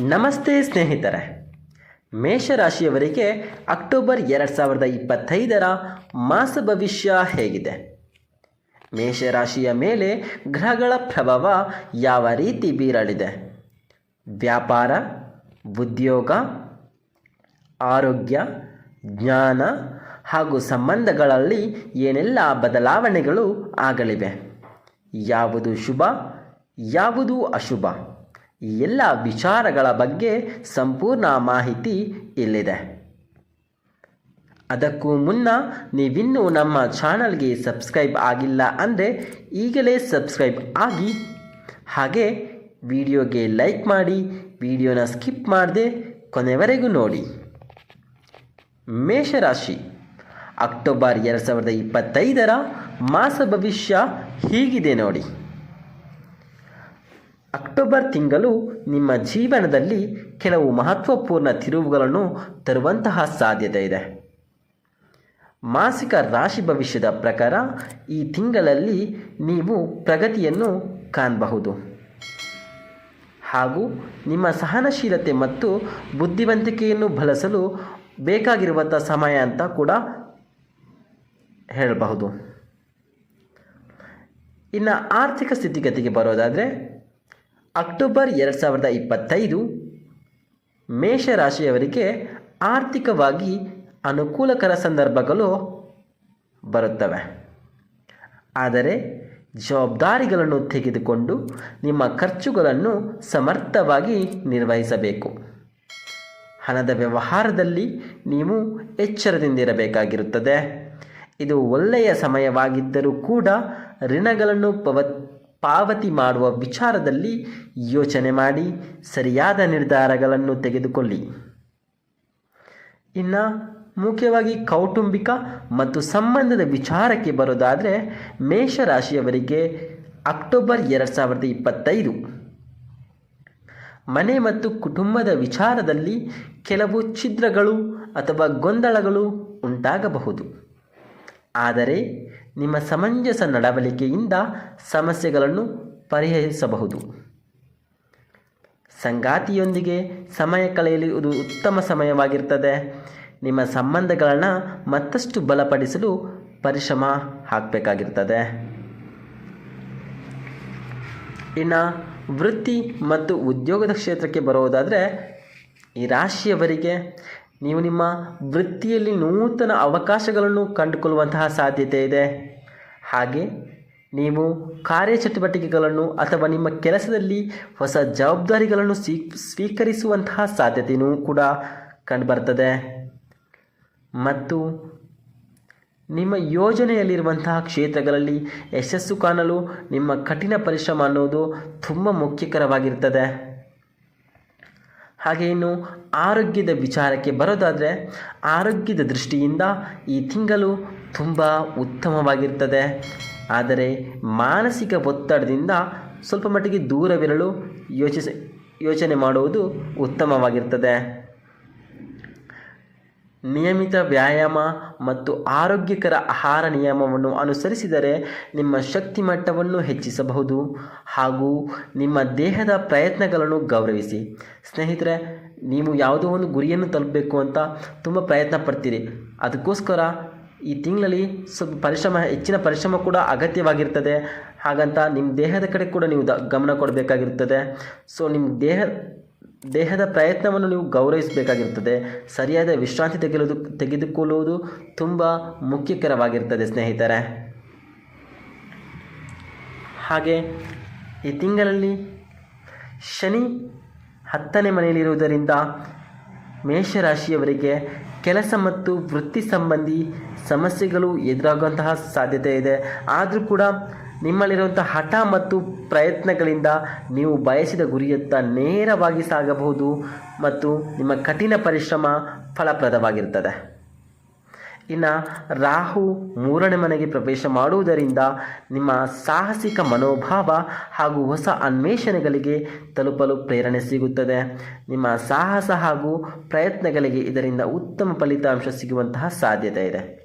ನಮಸ್ತೆ ಸ್ನೇಹಿತರೆ. ಮೇಷರಾಶಿಯವರಿಗೆ ಅಕ್ಟೋಬರ್ ಎರಡು ಸಾವಿರದ ಇಪ್ಪತ್ತೈದರ ಮಾಸ ಭವಿಷ್ಯ ಹೇಗಿದೆ? ಮೇಷರಾಶಿಯ ಮೇಲೆ ಗ್ರಹಗಳ ಪ್ರಭಾವ ಯಾವ ರೀತಿ ಬೀರಲಿದೆ? ವ್ಯಾಪಾರ, ಉದ್ಯೋಗ, ಆರೋಗ್ಯ, ಜ್ಞಾನ ಹಾಗೂ ಸಂಬಂಧಗಳಲ್ಲಿ ಏನೆಲ್ಲ ಬದಲಾವಣೆಗಳು ಆಗಲಿವೆ? ಯಾವುದು ಶುಭ, ಯಾವುದು ಅಶುಭ? ಈ ಎಲ್ಲ ವಿಚಾರಗಳ ಬಗ್ಗೆ ಸಂಪೂರ್ಣ ಮಾಹಿತಿ ಇಲ್ಲಿದೆ. ಅದಕ್ಕೂ ಮುನ್ನ ನೀವಿನ್ನೂ ನಮ್ಮ ಚಾನಲ್ಗೆ ಸಬ್ಸ್ಕ್ರೈಬ್ ಆಗಿಲ್ಲ ಅಂದರೆ ಈಗಲೇ ಸಬ್ಸ್ಕ್ರೈಬ್ ಆಗಿ. ಹಾಗೆ ವಿಡಿಯೋಗೆ ಲೈಕ್ ಮಾಡಿ, ವಿಡಿಯೋನ ಸ್ಕಿಪ್ ಮಾಡದೆ ಕೊನೆವರೆಗೂ ನೋಡಿ. ಮೇಷರಾಶಿ, ಅಕ್ಟೋಬರ್ ಎರಡು ಸಾವಿರದ ಇಪ್ಪತ್ತೈದರ ಮಾಸ ಭವಿಷ್ಯ ಹೀಗಿದೆ ನೋಡಿ. ಅಕ್ಟೋಬರ್ ತಿಂಗಳು ನಿಮ್ಮ ಜೀವನದಲ್ಲಿ ಕೆಲವು ಮಹತ್ವಪೂರ್ಣ ತಿರುವುಗಳನ್ನು ತರುವಂತಹ ಸಾಧ್ಯತೆ ಇದೆ. ಮಾಸಿಕ ರಾಶಿ ಭವಿಷ್ಯದ ಪ್ರಕಾರ ಈ ತಿಂಗಳಲ್ಲಿ ನೀವು ಪ್ರಗತಿಯನ್ನು ಕಾಣಬಹುದು. ಹಾಗೂ ನಿಮ್ಮ ಸಹನಶೀಲತೆ ಮತ್ತು ಬುದ್ಧಿವಂತಿಕೆಯನ್ನು ಬಳಸಲು ಬೇಕಾಗಿರುವಂಥ ಸಮಯ ಅಂತ ಕೂಡ ಹೇಳಬಹುದು. ಇನ್ನು ಆರ್ಥಿಕ ಸ್ಥಿತಿಗತಿಗೆ ಬರೋದಾದರೆ ಅಕ್ಟೋಬರ್ ಎರಡು ಸಾವಿರದ ಇಪ್ಪತ್ತೈದು ಮೇಷರಾಶಿಯವರಿಗೆ ಆರ್ಥಿಕವಾಗಿ ಅನುಕೂಲಕರ ಸಂದರ್ಭಗಳು ಬರುತ್ತವೆ. ಆದರೆ ಜವಾಬ್ದಾರಿಗಳನ್ನು ತೆಗೆದುಕೊಂಡು ನಿಮ್ಮ ಖರ್ಚುಗಳನ್ನು ಸಮರ್ಥವಾಗಿ ನಿರ್ವಹಿಸಬೇಕು. ಹಣದ ವ್ಯವಹಾರದಲ್ಲಿ ನೀವು ಎಚ್ಚರದಿಂದಿರಬೇಕಾಗಿರುತ್ತದೆ. ಇದು ಒಳ್ಳೆಯ ಸಮಯವಾಗಿದ್ದರೂ ಕೂಡ ಋಣಗಳನ್ನು ಪವ ಪಾವತಿ ಮಾಡುವ ವಿಚಾರದಲ್ಲಿ ಯೋಚನೆ ಮಾಡಿ ಸರಿಯಾದ ನಿರ್ಧಾರಗಳನ್ನು ತೆಗೆದುಕೊಳ್ಳಿ. ಇನ್ನು ಮುಖ್ಯವಾಗಿ ಕೌಟುಂಬಿಕ ಮತ್ತು ಸಂಬಂಧದ ವಿಚಾರಕ್ಕೆ ಬರೋದಾದರೆ ಮೇಷರಾಶಿಯವರಿಗೆ ಅಕ್ಟೋಬರ್ ಎರಡು ಸಾವಿರದ ಇಪ್ಪತ್ತೈದು. ಮನೆ ಮತ್ತು ಕುಟುಂಬದ ವಿಚಾರದಲ್ಲಿ ಕೆಲವು ಛಿದ್ರಗಳು ಅಥವಾ ಗೊಂದಲಗಳು ಉಂಟಾಗಬಹುದು. ಆದರೆ ನಿಮ್ಮ ಸಮಂಜಸ ನಡವಳಿಕೆಯಿಂದ ಸಮಸ್ಯೆಗಳನ್ನು ಪರಿಹರಿಸಬಹುದು. ಸಂಗಾತಿಯೊಂದಿಗೆ ಸಮಯ ಕಳೆಯಲು ಇದು ಉತ್ತಮ ಸಮಯವಾಗಿರ್ತದೆ ನಿಮ್ಮ ಸಂಬಂಧಗಳನ್ನು ಮತ್ತಷ್ಟು ಬಲಪಡಿಸಲು ಪರಿಶ್ರಮ ಹಾಕಬೇಕಾಗಿರ್ತದೆ ಇನ್ನು ವೃತ್ತಿ ಮತ್ತು ಉದ್ಯೋಗದ ಕ್ಷೇತ್ರಕ್ಕೆ ಬರೋದಾದರೆ ಈ ರಾಶಿಯವರಿಗೆ ನೀವು ನಿಮ್ಮ ವೃತ್ತಿಯಲ್ಲಿ ನೂತನ ಅವಕಾಶಗಳನ್ನು ಕಂಡುಕೊಳ್ಳುವಂತಹ ಸಾಧ್ಯತೆ ಇದೆ. ಹಾಗೆ ನೀವು ಕಾರ್ಯಚಟುವಟಿಕೆಗಳನ್ನು ಅಥವಾ ನಿಮ್ಮ ಕೆಲಸದಲ್ಲಿ ಹೊಸ ಜವಾಬ್ದಾರಿಗಳನ್ನು ಸ್ವೀ, ಸ್ವೀಕರಿಸುವಂತಹ ಸಾಧ್ಯತೆಯೂ ಕೂಡ ಕಂಡುಬರ್ತದೆ. ಮತ್ತು ನಿಮ್ಮ ಯೋಜನೆಯಲ್ಲಿರುವಂತಹ ಕ್ಷೇತ್ರಗಳಲ್ಲಿ ಯಶಸ್ಸು ಕಾಣಲು ನಿಮ್ಮ ಕಠಿಣ ಪರಿಶ್ರಮ ಅನ್ನೋದು ತುಂಬ ಮುಖ್ಯಕರವಾಗಿರ್ತದೆ. ಹಾಗೆ ಇನ್ನು ಆರೋಗ್ಯದ ವಿಚಾರಕ್ಕೆ ಬರೋದಾದರೆ ಆರೋಗ್ಯದ ದೃಷ್ಟಿಯಿಂದ ಈ ತಿಂಗಳು ತುಂಬ ಉತ್ತಮವಾಗಿರ್ತದೆ. ಆದರೆ ಮಾನಸಿಕ ಒತ್ತಡದಿಂದ ಸ್ವಲ್ಪ ಮಟ್ಟಿಗೆ ದೂರವಿರಲು ಯೋಚಿಸಿ ಯೋಚನೆ ಮಾಡುವುದು ಉತ್ತಮವಾಗಿರ್ತದೆ. ನಿಯಮಿತ ವ್ಯಾಯಾಮ ಮತ್ತು ಆರೋಗ್ಯಕರ ಆಹಾರ ನಿಯಮವನ್ನು ಅನುಸರಿಸಿದರೆ ನಿಮ್ಮ ಶಕ್ತಿ ಮಟ್ಟವನ್ನು ಹೆಚ್ಚಿಸಬಹುದು ಹಾಗೂ ನಿಮ್ಮ ದೇಹದ ಪ್ರಯತ್ನಗಳನ್ನು ಗೌರವಿಸಿ. ಸ್ನೇಹಿತರೆ, ನೀವು ಯಾವುದೋ ಒಂದು ಗುರಿಯನ್ನು ತಲುಪಬೇಕು ಅಂತ ತುಂಬ ಪ್ರಯತ್ನ ಪಡ್ತೀರಿ. ಅದಕ್ಕೋಸ್ಕರ ಈ ತಿಂಗಳಲ್ಲಿ ಸ್ವಲ್ಪ ಪರಿಶ್ರಮ, ಹೆಚ್ಚಿನ ಪರಿಶ್ರಮ ಕೂಡ ಅಗತ್ಯವಾಗಿರ್ತದೆ. ಹಾಗಂತ ನಿಮ್ಮ ದೇಹದ ಕಡೆ ಕೂಡ ನೀವು ಗಮನ ಕೊಡಬೇಕಾಗಿರ್ತದೆ. ಸೊ ನಿಮ್ಮ ದೇಹ ದೇಹದ ಪ್ರಯತ್ನವನ್ನು ನೀವು ಗೌರವಿಸಬೇಕಾಗಿರ್ತದೆ ಸರಿಯಾದ ವಿಶ್ರಾಂತಿ ತೆಗೆದು, ತೆಗೆದುಕೊಳ್ಳುವುದು ತುಂಬ ಮುಖ್ಯಕರವಾಗಿರ್ತದೆ ಸ್ನೇಹಿತರೆ. ಹಾಗೆ ಈ ತಿಂಗಳಲ್ಲಿ ಶನಿ ಹತ್ತನೇ ಮನೆಯಲ್ಲಿರುವುದರಿಂದ ಮೇಷರಾಶಿಯವರಿಗೆ ಕೆಲಸ ಮತ್ತು ವೃತ್ತಿ ಸಂಬಂಧಿ ಸಮಸ್ಯೆಗಳು ಎದುರಾಗುವಂತಹ ಸಾಧ್ಯತೆ ಇದೆ. ಆದರೂ ಕೂಡ ನಿಮ್ಮಲ್ಲಿರುವಂಥ ಹಠ ಮತ್ತು ಪ್ರಯತ್ನಗಳಿಂದ ನೀವು ಬಯಸಿದ ಗುರಿಯತ್ತ ನೇರವಾಗಿ ಸಾಗಬಹುದು ಮತ್ತು ನಿಮ್ಮ ಕಠಿಣ ಪರಿಶ್ರಮ ಫಲಪ್ರದವಾಗಿರ್ತದೆ ಇನ್ನು ರಾಹು ಮೂರನೇ ಮನೆಗೆ ಪ್ರವೇಶ ಮಾಡುವುದರಿಂದ ನಿಮ್ಮ ಸಾಹಸಿಕ ಮನೋಭಾವ ಹಾಗೂ ಹೊಸ ಅನ್ವೇಷಣೆಗಳಿಗೆ ತಲುಪಲು ಪ್ರೇರಣೆ ಸಿಗುತ್ತದೆ. ನಿಮ್ಮ ಸಾಹಸ ಹಾಗೂ ಪ್ರಯತ್ನಗಳಿಗೆ ಇದರಿಂದ ಉತ್ತಮ ಫಲಿತಾಂಶ ಸಿಗುವಂತಹ ಸಾಧ್ಯತೆ ಇದೆ.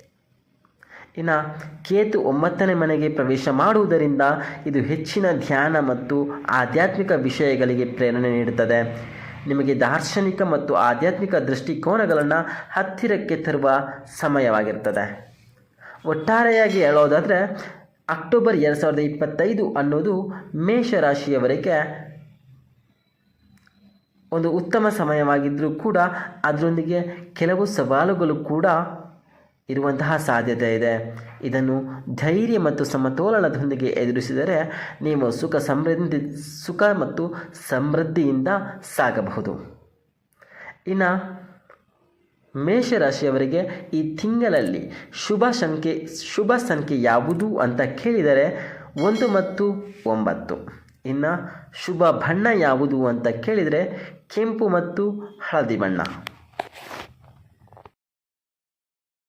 ಇನ್ನು ಕೇತು ಒಂಬತ್ತನೇ ಮನೆಗೆ ಪ್ರವೇಶ ಮಾಡುವುದರಿಂದ ಇದು ಹೆಚ್ಚಿನ ಧ್ಯಾನ ಮತ್ತು ಆಧ್ಯಾತ್ಮಿಕ ವಿಷಯಗಳಿಗೆ ಪ್ರೇರಣೆ ನೀಡುತ್ತದೆ. ನಿಮಗೆ ದಾರ್ಶನಿಕ ಮತ್ತು ಆಧ್ಯಾತ್ಮಿಕ ದೃಷ್ಟಿಕೋನಗಳನ್ನು ಹತ್ತಿರಕ್ಕೆ ತರುವ ಸಮಯವಾಗಿರ್ತದೆ ಒಟ್ಟಾರೆಯಾಗಿ ಹೇಳೋದಾದರೆ, ಅಕ್ಟೋಬರ್ ಎರಡು ಸಾವಿರದ ಇಪ್ಪತ್ತೈದು ಅನ್ನೋದು ಮೇಷರಾಶಿಯವರಿಗೆ ಒಂದು ಉತ್ತಮ ಸಮಯವಾಗಿದ್ದರೂ ಕೂಡ ಅದರೊಂದಿಗೆ ಕೆಲವು ಸವಾಲುಗಳು ಕೂಡ ಇರುವಂತಹ ಸಾಧ್ಯತೆ ಇದೆ. ಇದನ್ನು ಧೈರ್ಯ ಮತ್ತು ಸಮತೋಲನದೊಂದಿಗೆ ಎದುರಿಸಿದರೆ ನೀವು ಸುಖ ಸಮೃದ್ಧಿ, ಸುಖ ಮತ್ತು ಸಮೃದ್ಧಿಯಿಂದ ಸಾಗಬಹುದು. ಇನ್ನು ಮೇಷರಾಶಿಯವರಿಗೆ ಈ ತಿಂಗಳಲ್ಲಿ ಶುಭ ಸಂಖ್ಯೆ ಶುಭ ಸಂಖ್ಯೆ ಯಾವುದು ಅಂತ ಕೇಳಿದರೆ ಒಂದು ಮತ್ತು ಒಂಬತ್ತು. ಇನ್ನು ಶುಭ ಬಣ್ಣ ಯಾವುದು ಅಂತ ಕೇಳಿದರೆ ಕೆಂಪು ಮತ್ತು ಹಳದಿ ಬಣ್ಣ.